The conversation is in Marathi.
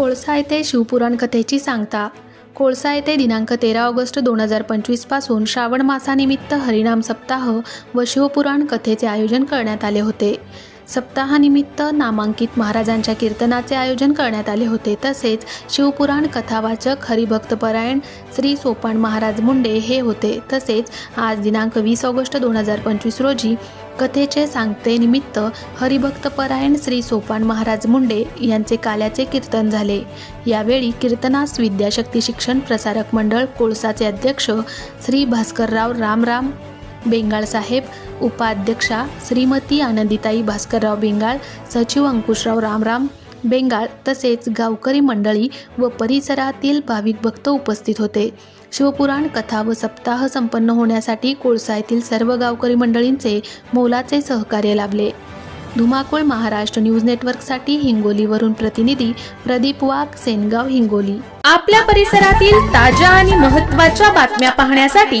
कोळसा येथे शिवपुराण कथेची सांगता. कोळसा येथे दिनांक तेरा ऑगस्ट दोन हजार पंचवीसपासून श्रावण मासानिमित्त हरिनाम सप्ताह व शिवपुराण कथेचे आयोजन करण्यात आले होते. सप्ताहानिमित्त नामांकित महाराजांच्या कीर्तनाचे आयोजन करण्यात आले होते. तसेच शिवपुराण कथावाचक हरिभक्तपरायण श्री सोपान महाराज मुंडे हे होते. तसेच आज दिनांक वीस ऑगस्ट दोन हजार पंचवीस रोजी कथेचे सांगते निमित्त हरिभक्तपरायण श्री सोपान महाराज मुंडे यांचे काल्याचे कीर्तन झाले. यावेळी कीर्तनास विद्याशक्ती शिक्षण प्रसारक मंडळ कोळसाचे अध्यक्ष श्री भास्करराव रामराम बेंगाळ साहेब उपाध्यक्षा श्रीमती आनंदीताई भास्करराव बेंगाळ सचिव अंकुशराव रामराम बेंगाळ तसेच गावकरी मंडळी व परिसरातील भाविक भक्त उपस्थित होते. शिवपुराण कथा व सप्ताह संपन्न होण्यासाठी कोळसा येथील सर्व गावकरी मंडळींचे मोलाचे सहकार्य लाभले. धुमाकूळ महाराष्ट्र न्यूज नेटवर्कसाठी हिंगोलीवरून प्रतिनिधी प्रदीप वाघ सेनगाव हिंगोली. आपल्या परिसरातील ताज्या आणि महत्त्वाच्या बातम्या पाहण्यासाठी